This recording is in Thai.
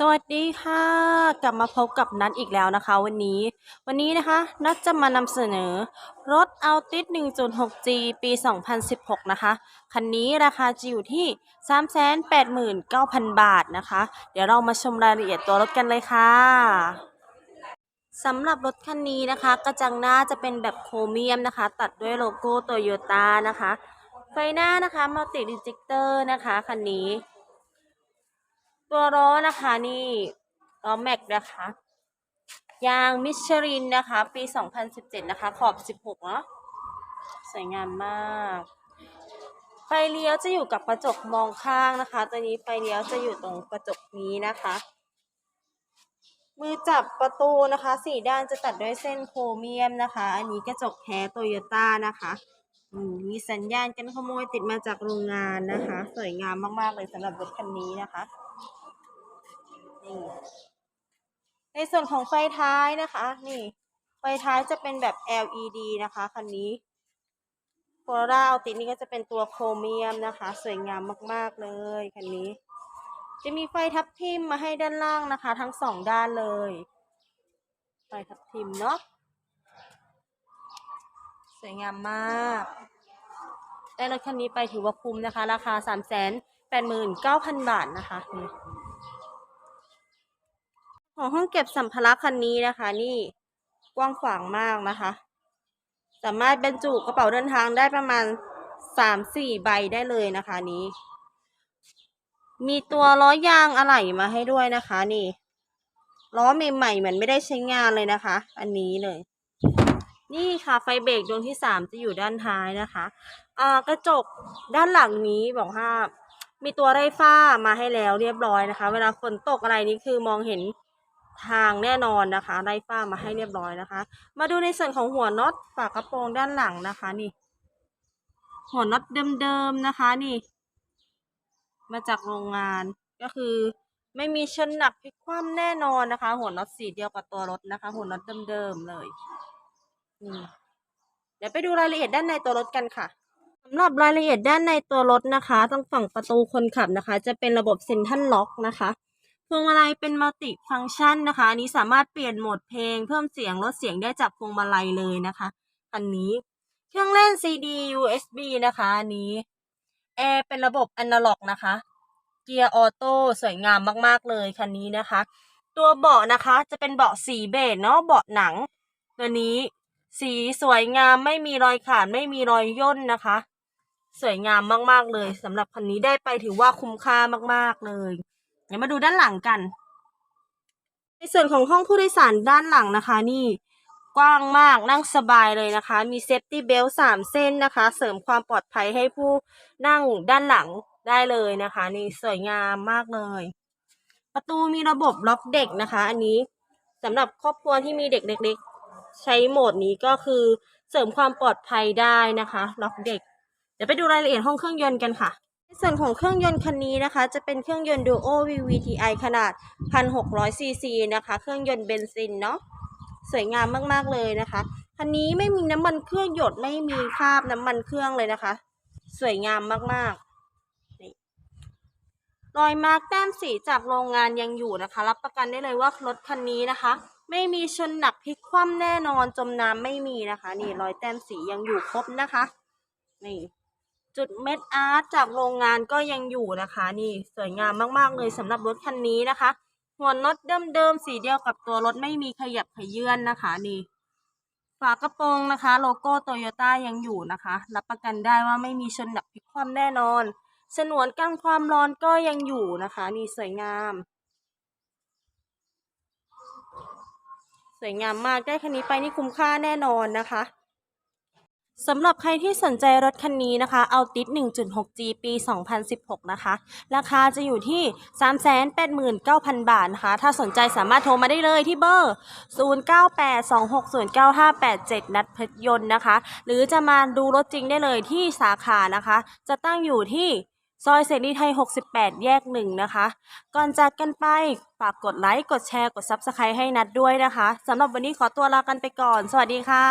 สวัสดีค่ะ กลับมาพบกับนัทอีกแล้วนะคะ วันนี้ วันนี้นะคะ นัทจะมานำเสนอ รถ Altis 1.6G ปี 2016 นะคะ คันนี้ราคาจะอยู่ที่ 389,000 บาทนะคะ เดี๋ยวเรามาชมรายละเอียดตัวรถกันเลยค่ะสำหรับรถคันนี้นะคะ กระจังหน้าจะเป็นแบบโครเมียมนะคะ ตัดด้วยโลโก้โตโยต้านะคะ ไฟหน้านะคะมัลติดิจิเตอร์นะคะคันนี้ ตัวล้อนะคะนี่ล้อแม็กนะคะ ยางมิชลินนะคะ ปี 2017 นะคะ ขอบ 16 เนาะสวยงามมากไฟเลี้ยวจะอยู่กับกระจกมองข้างนะคะ ตัวนี้ไฟเลี้ยวจะอยู่ตรงกระจกนี้นะคะ มือจับประตูนะคะสี่ด้านจะตัดด้วยเส้นโครเมียมนะคะ อันนี้กระจกแท้โตโยต้านะคะมีสัญญาณกันขโมยติดมาจากโรงงานนะคะ สวยงามมาก ๆ เลยสำหรับรถคันนี้นะคะ นี่ในส่วนของไฟท้ายนะคะ นี่ ไฟท้ายจะเป็นแบบ LED นะคะคันนี้โคโรล่าเอาติดนี่ก็จะเป็นตัวโครเมียมนะคะ สวยงามมากๆเลยคันนี้ จะมีไฟทับทิมมาให้ด้านล่างนะคะ ทั้งสองด้านเลย ไฟทับทิมเนาะสวยงามมาก ได้รถคันนี้ไปถือว่าคุ้มนะคะ ราคา 3 8 9 0 0 0 บาทนะคะ ของห้องเก็บสัมภาระคันนี้นะคะ นี่กว้างขวางมากนะคะ สามารถบรรจุกระเป๋าเดินทางได้ประมาณสามสี่ใบได้เลยนะคะนี้ มีตัวล้อยางอะไหล่มาให้ด้วยนะคะ นี่ล้อใหม่ๆเหมือนไม่ได้ใช้งานเลยนะคะ อันนี้เลย นี่ค่ะไฟเบรกดวงที่สามจะอยู่ด้านท้ายนะคะอ่ากระจกด้านหลังนี้บอกว่ามีตัวไร้ฝ้ามาให้แล้วเรียบร้อยนะคะ เวลาฝนตกอะไรนี่คือมองเห็น ทางแน่นอนนะคะไร้ฝ้ามาให้เรียบร้อยนะคะ มาดูในส่วนของหัวน็อตฝากระโปรงด้านหลังนะคะนี่ หัวน็อตเดิมๆนะคะนี่ มาจากโรงงานก็คือไม่มีชนหนักพลิกคว่ำแน่นอนนะคะ หัวน็อตสีเดียวกับตัวรถนะคะ หัวน็อตเดิมๆเลยนี่เดี๋ยวไปดูรายละเอียดด้านในตัวรถกันค่ะสำหรับรายละเอียดด้านในตัวรถนะคะตรงฝั่งประตูคนขับนะคะ จะเป็นระบบเซ็นทรัลล็อกนะคะ พวงมาลัยเป็นมัลติฟังก์ชันนะคะอันนี้สามารถเปลี่ยนโหมดเพลง เพิ่มเสียงลดเสียงได้จากพวงมาลัยเลยนะคะอันนี้เครื่องเล่น CD USB นะคะอันนี้แอร์เป็นระบบอนาล็อกนะคะเกียร์ออโต้สวยงามมากๆเลยคันนี้นะคะ ตัวเบาะนะคะจะเป็นเบาะสีเบจเนาะเบาะหนัง ตัวนี้สีสวยงามไม่มีรอยขาดไม่มีรอยย่นนะคะ สวยงามมากๆเลยสำหรับคันนี้ได้ไปถือว่าคุ้มค่ามากๆเลย เดี๋ยวมาดูด้านหลังกัน ในส่วนของห้องผู้โดยสารด้านหลังนะคะ นี่กว้างมากนั่งสบายเลยนะคะ มีเซฟตี้เบลต์สามเส้นนะคะ เสริมความปลอดภัยให้ผู้นั่งด้านหลังได้เลยนะคะ นี่สวยงามมากเลย ประตูมีระบบล็อกเด็กนะคะ อันนี้สำหรับครอบครัวที่มีเด็กเล็กๆ ใช้โหมดนี้ก็คือเสริมความปลอดภัยได้นะคะ ล็อกเด็ก เดี๋ยวไปดูรายละเอียดห้องเครื่องยนต์กันค่ะ ส่วนของเครื่องยนต์คันนี้นะคะ จะเป็นเครื่องยนต์ Duo VVTi ขนาด 1,600ซีซีนะคะ เครื่องยนต์เบนซินเนาะสวยงามมากๆเลยนะคะคันนี้ไม่มีน้ำมันเครื่องหยดไม่มีคราบน้ำมันเครื่องเลยนะคะ สวยงามมากๆนี่รอยมาร์กแต้มสีจากโรงงานยังอยู่นะคะ รับประกันได้เลยว่ารถคันนี้นะคะ ไม่มีชนหนักพลิกคว่ำแน่นอนจมน้ำไม่มีนะคะ นี่รอยแต้มสียังอยู่ครบนะคะนี่ จุดเม็ดอาร์ตจากโรงงานก็ยังอยู่นะคะ นี่สวยงามมากๆเลยสำหรับรถคันนี้นะคะ หัวน็อตเดิมๆสีเดียวกับตัวรถไม่มีขยับขยื่นนะคะนี่ฝากระโปรงนะคะ โลโก้โตโยต้ายังอยู่นะคะ รับประกันได้ว่าไม่มีชนหนักพลิกคว่ำแน่นอนฉนวนกันความร้อนก็ยังอยู่นะคะ นี่สวยงาม สวยงามมากได้คันนี้ไปนี่คุ้มค่าแน่นอนนะคะ สำหรับใครที่สนใจรถคันนี้นะคะเอาติด 1.6G ปี 2016 นะคะ ราคาจะอยู่ที่ 389,000 บาทนะคะ ถ้าสนใจสามารถโทรมาได้เลยที่เบอร์ 0982609587 นัดเพชรยนต์นะคะ หรือจะมาดูรถจริงได้เลยที่สาขานะคะ จะตั้งอยู่ที่ซอยเสรีไทย 68 แยกหนึ่งนะคะ ก่อนจากกันไปฝากกดไลค์ กดแชร์ กด Subscribe ให้นัดด้วยนะคะ สำหรับวันนี้ขอตัวลากันไปก่อน สวัสดีค่ะ